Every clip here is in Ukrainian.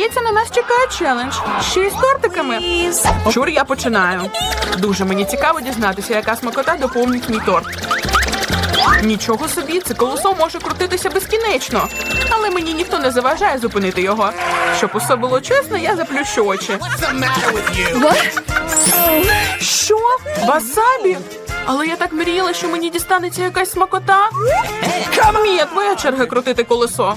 Здається, на нас чекає челендж. Ще й з тортиками. Чур, я починаю. Дуже мені цікаво дізнатися, яка смакота доповнить мій торт. Нічого собі, це колесо може крутитися безкінечно, але мені ніхто не заважає зупинити його. Щоб усе було чесно, я заплющу очі. Що? Васабі? Але я так мріяла, що мені дістанеться якась смакота. Мія, твоя черга крутити колесо.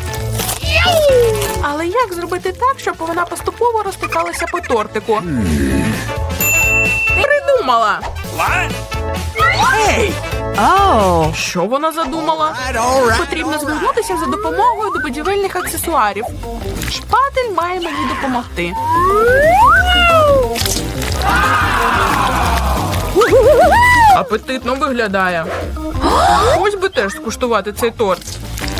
Але як зробити так, щоб вона поступово розтикалася по тортику? Придумала. Oh. Що вона задумала? Потрібно звернутися за допомогою до будівельних аксесуарів. Шпатель має мені допомогти. Апетитно виглядає. Ось би теж скуштувати цей торт.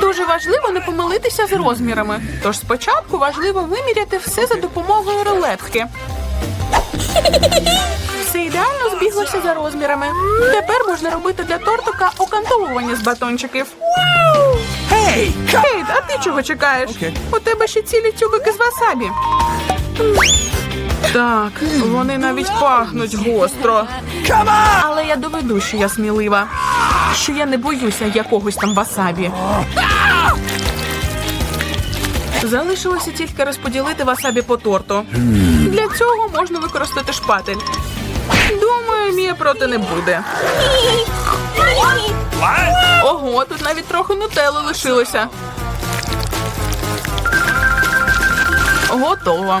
Дуже важливо не помилитися з розмірами. Тож спочатку важливо виміряти все за допомогою рулетки. Все ідеально збіглося за розмірами. Тепер можна робити для тортика окантовування з батончиків. Hey, Кейт, а ти чого чекаєш? Окей. У тебе ще цілі тюбики з васабі. Так, вони навіть пахнуть гостро. Але я доведу, що я смілива. Що я не боюся якогось там васабі. Залишилося тільки розподілити васабі по торту. Для цього можна використати шпатель. Думаю, Мія проти не буде. Ого, тут навіть трохи нутелли лишилося. Готово.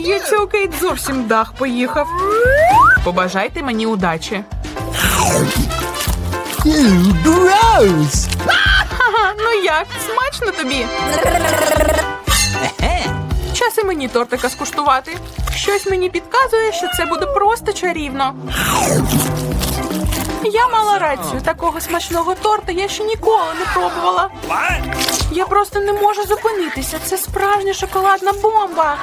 Здається, у Кейт зовсім дах поїхав. Побажайте мені удачі. Gross! Ну як, смачно тобі? Час і мені тортика скуштувати. Щось мені підказує, що це буде просто чарівно. Я мала рацію, такого смачного торта я ще ніколи не пробувала. Я просто не можу зупинитися. Це справжня шоколадна бомба.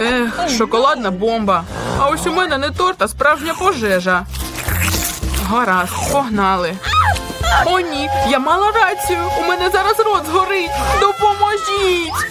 Ех, шоколадна бомба. А ось у мене не торт, а справжня пожежа. Гаразд, погнали. О, ні, я мала рацію. У мене зараз рот згорить. Допоможіть.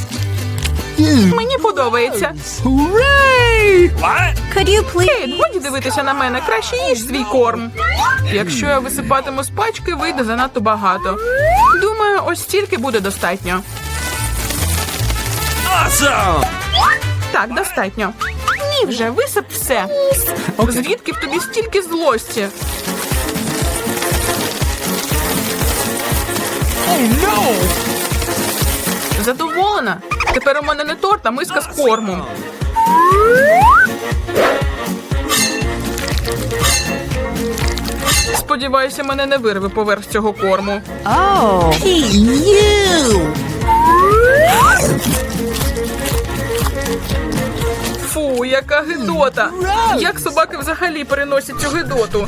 Мені подобається. Hooray! Could you please? Кейт, годі дивитися на мене, краще їж свій корм. Якщо я висипатиму з пачки, вийде занадто багато. Думаю, ось стільки буде достатньо. Awesome! Так, достатньо. Ні, вже висип все. Звідки в тобі стільки злості? Oh no! Задоволена? Тепер у мене не торт, а миска з кормом. Сподіваюся, мене не вирве поверх цього корму. Фу, яка гидота! Як собаки взагалі переносять цю гидоту?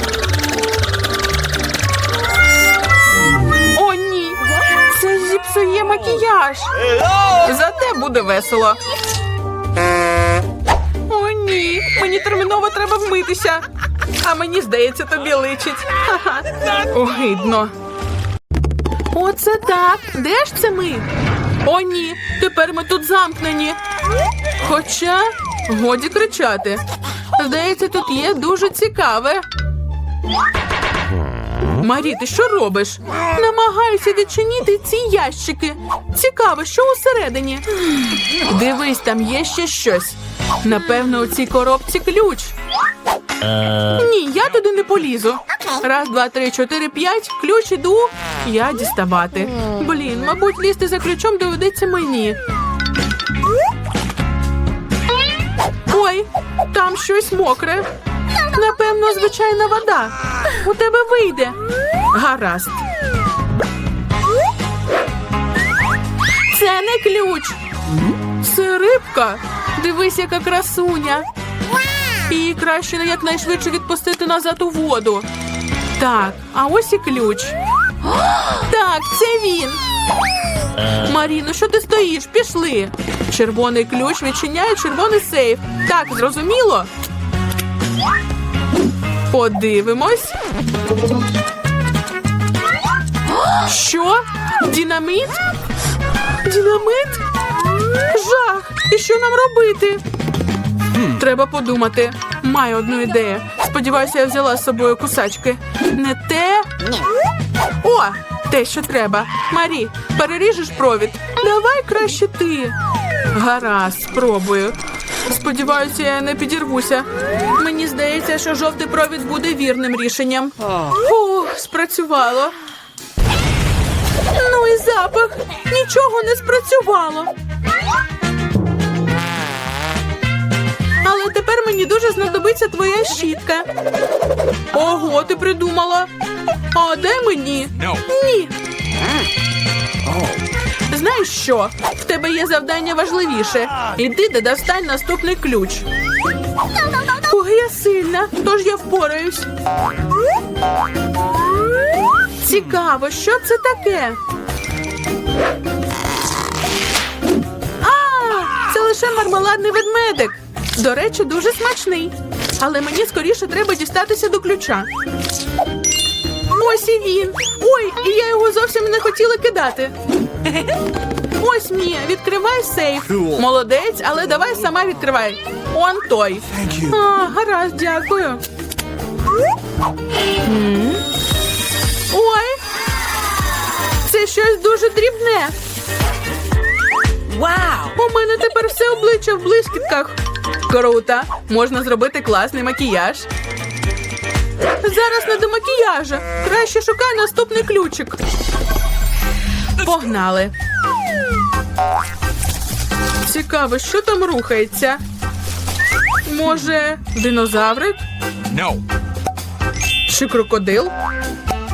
Це зіпсує макіяж. Зате буде весело. О, ні. Мені терміново треба вмитися. А мені здається, тобі личить. Огидно. Оце так. Де ж це ми? О, ні. Тепер ми тут замкнені. Хоча годі кричати. Здається, тут є дуже цікаве. Марі, ти що робиш? Намагаюся відчинити ці ящики. Цікаво, що усередині. Дивись, там є ще щось. Напевно, у цій коробці ключ. Ні, я туди не полізу. Раз, два, три, чотири, п'ять. Ключ іду. Я діставати. Блін, мабуть, лізти за ключом доведеться мені. Ой, там щось мокре. Напевно, звичайна вода. У тебе вийде. Гаразд. Це не ключ. Це рибка. Дивись, яка красуня. Її краще якнайшвидше відпустити назад у воду. Так, а ось і ключ. Так, це він. Маріно, що ти стоїш? Пішли. Червоний ключ відчиняє червоний сейф. Так, зрозуміло? Подивимось. Що? Динамит? Динамит? Жах! І що нам робити? Треба подумати. Маю одну ідею. Сподіваюся, я взяла з собою кусачки. Не те. О, те, що треба. Марі, переріжеш провід. Давай краще ти. Гаразд, спробую. Сподіваюся, я не підірвуся. Мені здається, що жовтий провід буде вірним рішенням. Фух, спрацювало. Ну і запах. Нічого не спрацювало. Але тепер мені дуже знадобиться твоя щітка. Ого, ти придумала. А де мені? No. Ні. Знаєш що? В тебе є завдання важливіше. Іди де достань наступний ключ. Ой, я сильна, тож я впораюсь. Цікаво, що це таке? А, це лише мармеладний ведмедик. До речі, дуже смачний. Але мені скоріше треба дістатися до ключа. Ось і він. Ой, і я його зовсім не хотіла кидати. Ось Мія, відкривай сейф. Молодець, але давай сама відкривай. Он той. А, гаразд, дякую. Ой. Це щось дуже дрібне. У мене тепер все обличчя в блискітках. Круто. Можна зробити класний макіяж. Зараз не до макіяжа. Краще шукай наступний ключик. Погнали. Цікаво, що там рухається. Може, динозаврик No. чи крокодил?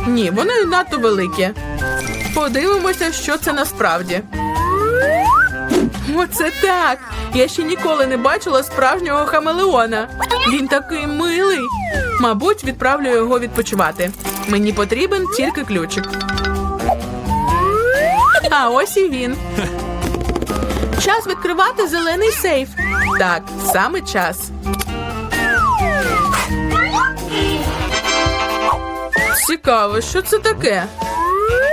Ні, вони надто великі. Подивимося, що це насправді. Оце так. Я ще ніколи не бачила справжнього хамелеона. Він такий милий. Мабуть, відправлю його відпочивати. Мені потрібен тільки ключик. А ось і він. Час відкривати зелений сейф. Так, саме час. Цікаво, що це таке?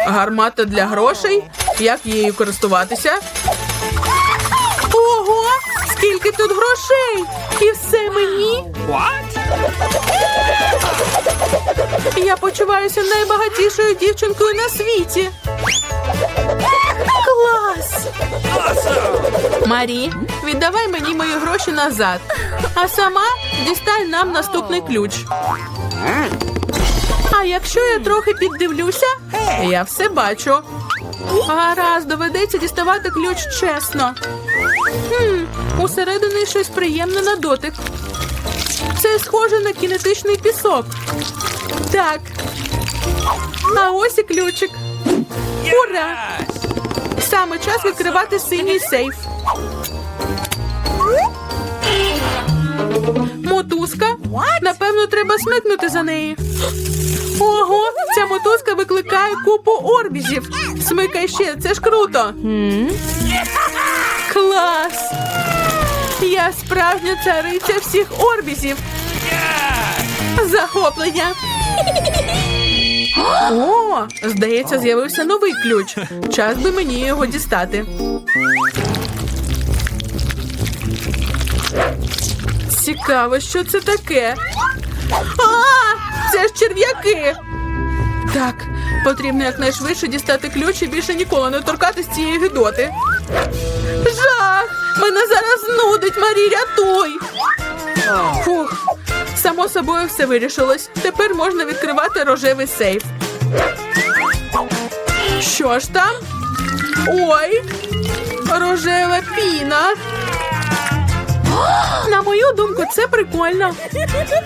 Гармата для грошей? Як її користуватися? Ого! Скільки тут грошей! І все мені! What? Я почуваюся найбагатішою дівчинкою на світі. Марі, віддавай мені мої гроші назад, а сама дістань нам наступний ключ. А якщо я трохи піддивлюся, я все бачу. Гаразд, доведеться діставати ключ чесно. Хм, усередині щось приємне на дотик. Це схоже на кінетичний пісок. Так. А ось і ключик. Ура! Саме час відкривати синій сейф. Мотузка? Напевно, треба смикнути за неї. Ого, ця мотузка викликає купу орбізів. Смикай ще, це ж круто. Клас! Я справжня цариця всіх орбізів. Захоплення. О, здається, з'явився новий ключ. Час би мені його дістати. Цікаво, що це таке. А, це ж черв'яки. Так, потрібно якнайшвидше дістати ключ і більше ніколи не торкатись цієї гидоти. Жах! Мене зараз нудить, Марі, рятуй! Фух, само собою все вирішилось. Тепер можна відкривати рожевий сейф. Що ж там? Ой, рожева піна. На мою думку, це прикольно.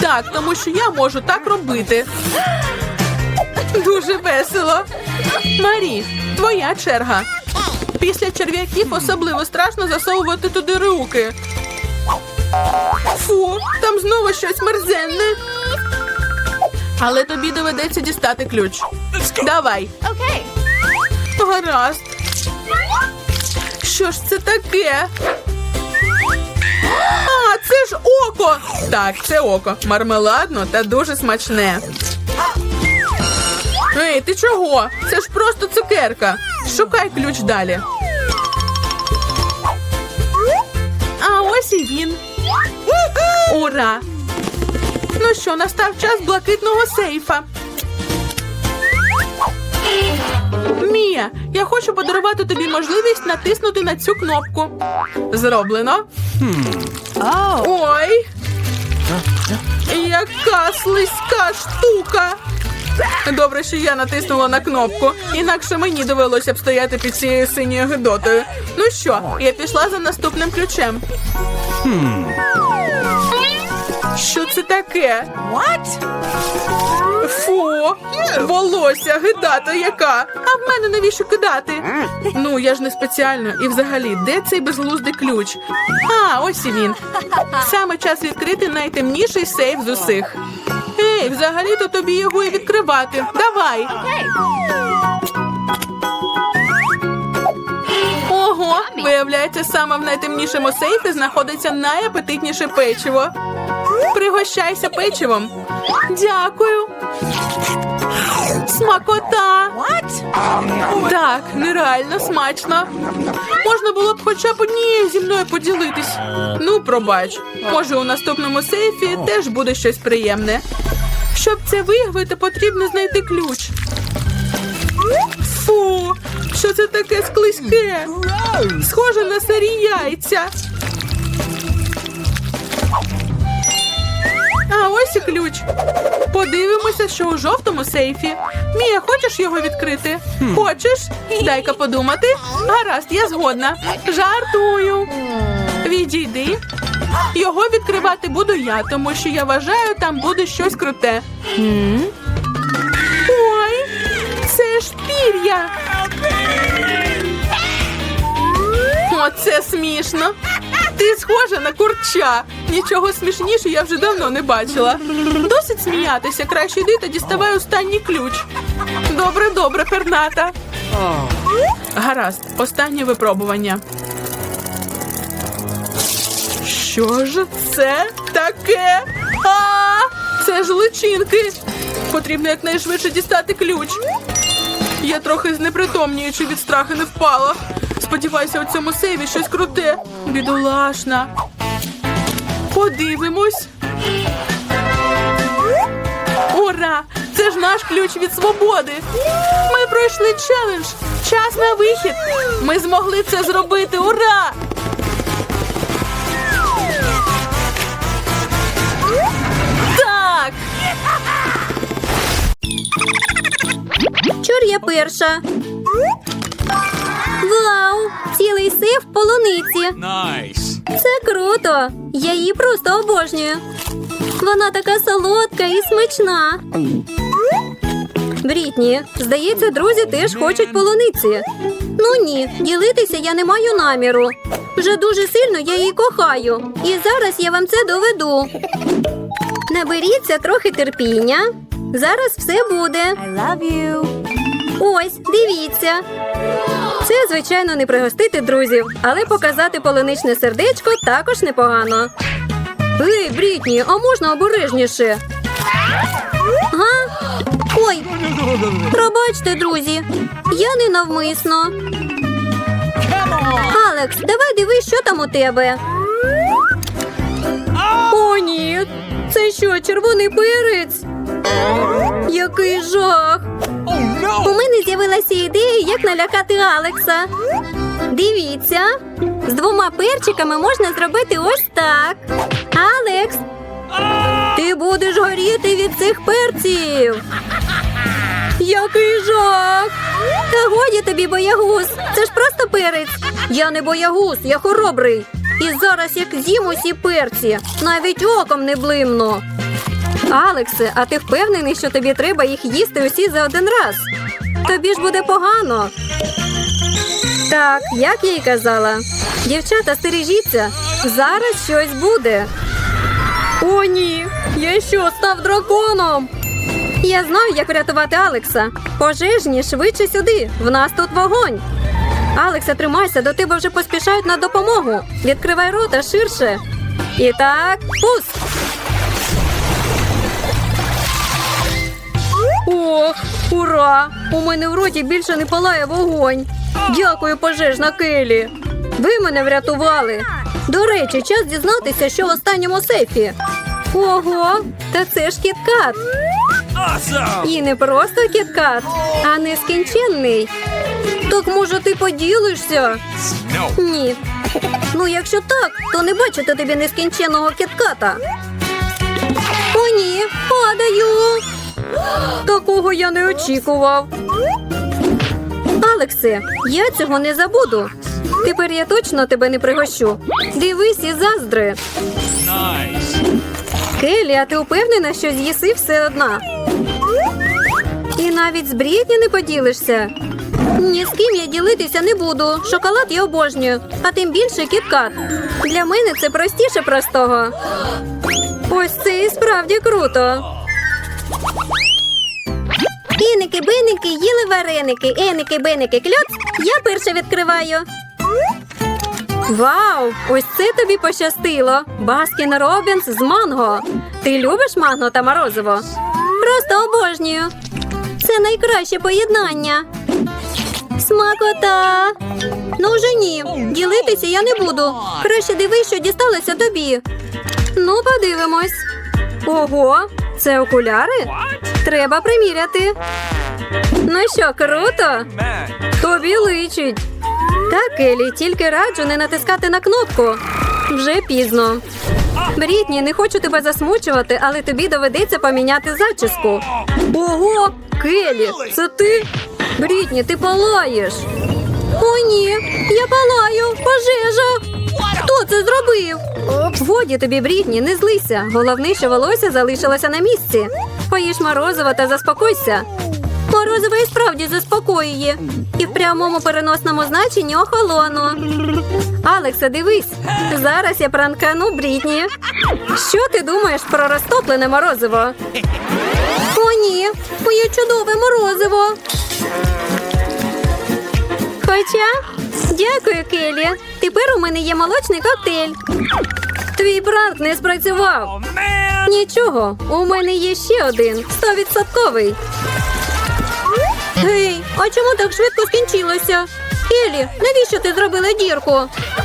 Так, тому що я можу так робити. Дуже весело. Марі, твоя черга. Після черв'яків особливо страшно засовувати туди руки. Фу, там знову щось мерзенне. Але тобі доведеться дістати ключ. Let's go. Давай. Okay. Гаразд. Що ж це таке? А, це ж око. Так, це око. Мармеладно та дуже смачне. Ей, ти чого? Це ж просто цукерка. Шукай ключ далі. А ось і він. Ура! Ну що, настав час блакитного сейфа. Мія, я хочу подарувати тобі можливість натиснути на цю кнопку. Зроблено. Ой. Яка слизька штука. Добре, що я натиснула на кнопку, інакше мені довелося б стояти під цією синьою гидотою. Ну що, я пішла за наступним ключем. Що це таке? Фу, волосся, гидата яка. А в мене навіщо кидати? Ну, я ж не спеціально. І взагалі, де цей безглуздий ключ? А, ось і він. Саме час відкрити найтемніший сейф з усіх. Ей, взагалі-то тобі його і відкривати. Давай. Ого, виявляється, саме в найтемнішому сейфі знаходиться найапетитніше печиво. Пригощайся печивом. Дякую. Смакота. Так, нереально смачно. Можна було б хоча б однією зі мною поділитись. Ну, пробач. Може, у наступному сейфі теж буде щось приємне. Щоб це виявити, потрібно знайти ключ. Фу, що це таке склизьке? Схоже на сирі яйця. А ось і ключ. Подивимося, що у жовтому сейфі. Мія, хочеш його відкрити? Хочеш? Дай-ка подумати. Гаразд, я згодна. Жартую. Відійди. Його відкривати буду я, тому що я вважаю, там буде щось круте. Ой, це ж пір'я. Оце смішно. Ти схожа на курча. Нічого смішніше я вже давно не бачила. Досить сміятися. Краще йди та діставай останній ключ. Добре, добре, перната. Гаразд, останнє випробування. Що ж це таке? А, це ж личинки. Потрібно якнайшвидше дістати ключ. Я трохи знепритомнюю, чи від страху не впала. Сподіваюся, у цьому сейві щось круте. Бідолашна. Подивимось. Ура! Це ж наш ключ від свободи. Ми пройшли челендж. Час на вихід. Ми змогли це зробити. Ура! Так! Чур я перша. Вау! Цілий сейф полуниці. Nice. Це круто. Я її просто обожнюю. Вона така солодка і смачна. Брітні, здається, друзі теж хочуть полуниці. Ну ні, ділитися я не маю наміру. Вже дуже сильно я її кохаю. І зараз я вам це доведу. Наберіться трохи терпіння. Зараз все буде. I love you. Ось, дивіться. Це, звичайно, не пригостити друзів, але показати полуничне сердечко також непогано. Ей, Брітні, а можна обережніше? Га? Ой, пробачте, друзі. Я не навмисно. Алекс, давай дивись, що там у тебе. О, ні. Це що, червоний перець? Який жах! Налякати Алекса. Дивіться, з двома перчиками можна зробити ось так. Алекс, ти будеш горіти від цих перців. Який жах! Та годі тобі, боягуз. Це ж просто перець. Я не боягуз, я хоробрий. І зараз як з'їм усі перці, навіть оком не блимну. Алексе, а ти впевнений, що тобі треба їх їсти усі за один раз? Тобі ж буде погано. Так, як я й казала. Дівчата, стережіться. Зараз щось буде. О, ні. Я що, став драконом? Я знаю, як врятувати Алекса. Пожежні швидше сюди. В нас тут вогонь. Алекса, тримайся, до тебе вже поспішають на допомогу. Відкривай рота ширше. І так, пуск. Ох, ура! У мене в роті більше не палає вогонь. Дякую, пожежна Келі. Ви мене врятували. До речі, час дізнатися, що в останньому сейфі. Ого, та це ж кіткат. І не просто кіткат, а нескінченний. Так може ти поділишся? No. Ні. Ну, якщо так, то не бачите тобі нескінченного кітката. О, ні, падаю. Такого я не очікував. Алексе, я цього не забуду. Тепер я точно тебе не пригощу. Дивись і заздри. Nice. Келі, а ти упевнена, що з'їси все одна? І навіть з Брітні не поділишся. Ні з ким я ділитися не буду. Шоколад я обожнюю, а тим більше кіткат. Для мене це простіше простого. Ось це і справді круто. Іники, биники, їли вареники. Еники, биники, кльоц. Я перше відкриваю. Вау! Ось це тобі пощастило. Баскін Робінс з манго. Ти любиш манго та морозиво? Просто обожнюю. Це найкраще поєднання. Смакота. Ну вже ні. Ділитися я не буду. Краще дивись, що дісталося тобі. Ну, подивимось. Ого, це окуляри? Треба приміряти. Ну що, круто? Тобі личить. Так, Елі, тільки раджу не натискати на кнопку. Вже пізно. Брітні, не хочу тебе засмучувати, але тобі доведеться поміняти зачіску. Ого, Келі, це ти? Брітні, ти палаєш. О, ні, я палаю, пожежа. Хто це зробив? Годі тобі, Брітні, не злися. Головне, що волосся залишилося на місці. Поїж морозиво та заспокойся. Морозиво і справді заспокоює. І в прямому переносному значенні охолону. Алекса, дивись. Зараз я пранкану Брітні. Що ти думаєш про розтоплене морозиво? О, ні, моє чудове морозиво. Хоча, дякую, Келі. Тепер у мене є молочний коктейль. Твій пранк не спрацював. Нічого, у мене є ще один стовідсотковий. Гей, а чому так швидко скінчилося? Елі, навіщо ти зробила дірку?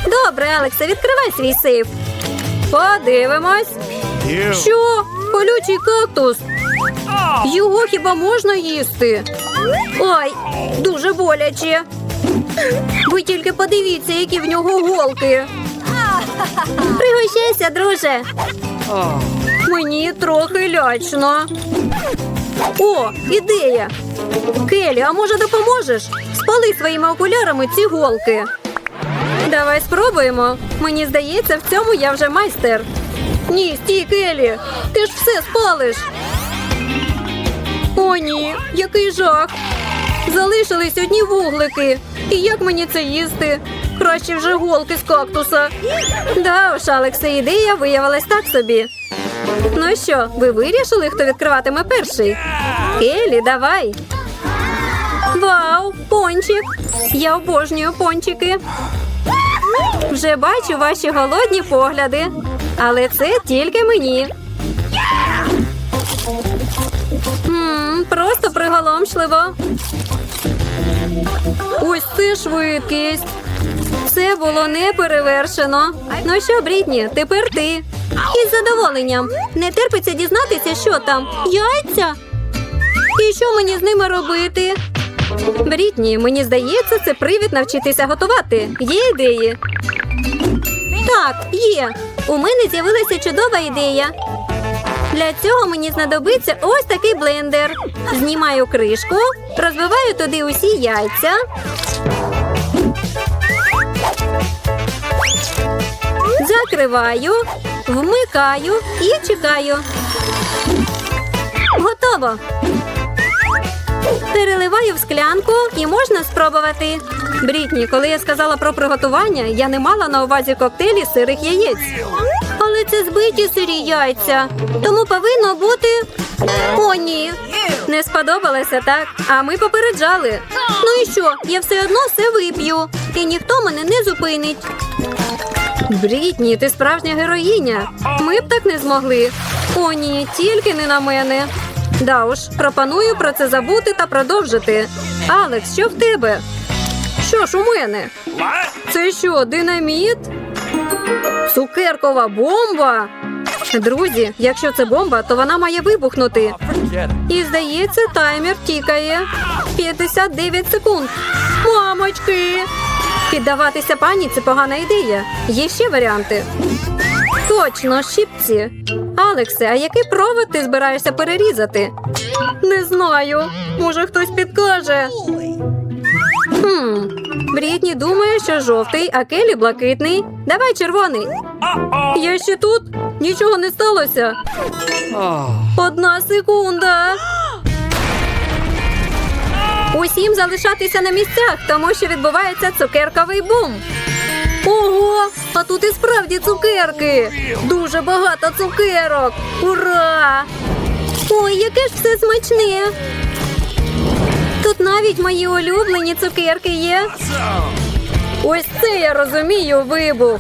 Добре, Алексе, відкривай свій сейф. Подивимось. Що? Колючий кактус. Його хіба можна їсти? Ой, дуже боляче. Ви тільки подивіться, які в нього голки. Пригощайся, друже. Мені трохи лячно. О, ідея. Келі, а може допоможеш? Спали своїми окулярами ці голки. Давай спробуємо. Мені здається, в цьому я вже майстер. Ні, стій, Келі, ти ж все спалиш. О, ні, який жах. Залишились одні вуглики. І як мені це їсти? Краще вже голки з кактуса. Да уж, Алексе, ідея виявилась так собі. Ну що, ви вирішили, хто відкриватиме перший? Келі, давай. Вау, пончик. Я обожнюю пончики. Вже бачу ваші голодні погляди. Але це тільки мені. М, просто приголомшливо. Ось це швидкість. Це було не перевершено. Ну що, Брітні, тепер ти. Із задоволенням. Не терпиться дізнатися, що там. Яйця? І що мені з ними робити? Брітні, мені здається, це привід навчитися готувати. Є ідеї? Так, є. У мене з'явилася чудова ідея. Для цього мені знадобиться ось такий блендер. Знімаю кришку, розбиваю туди усі яйця. Закриваю, вмикаю і чекаю. Готово. Переливаю в склянку і можна спробувати. Брітні, коли я сказала про приготування, я не мала на увазі коктейлі сирих яєць. Але це збиті сирі яйця. Тому повинно бути. О, ні. Не сподобалося, так? А ми попереджали. Ну і що? Я все одно все вип'ю. І ніхто мене не зупинить. Брітні, ти справжня героїня. Ми б так не змогли. О, ні, тільки не на мене. Да уж, пропоную про це забути та продовжити. Алекс, що в тебе? Що ж у мене? Це що, динаміт? Цукеркова бомба? Друзі, якщо це бомба, то вона має вибухнути. І здається, таймер тікає. 59 секунд. Мамочки! Піддаватися паніці погана ідея. Є ще варіанти. Точно, щіпці. Алексе, а який провод ти збираєшся перерізати? Не знаю. Може, хтось підкаже. Хм, Брітні думає, що жовтий, а Келі блакитний. Давай червоний. Я ще тут? Нічого не сталося. Одна секунда. Усім залишатися на місцях, тому що відбувається цукерковий бум. Ого! А тут і справді цукерки. Дуже багато цукерок. Ура! Ой, яке ж все смачне. Тут навіть мої улюблені цукерки є. Ось це я розумію вибух.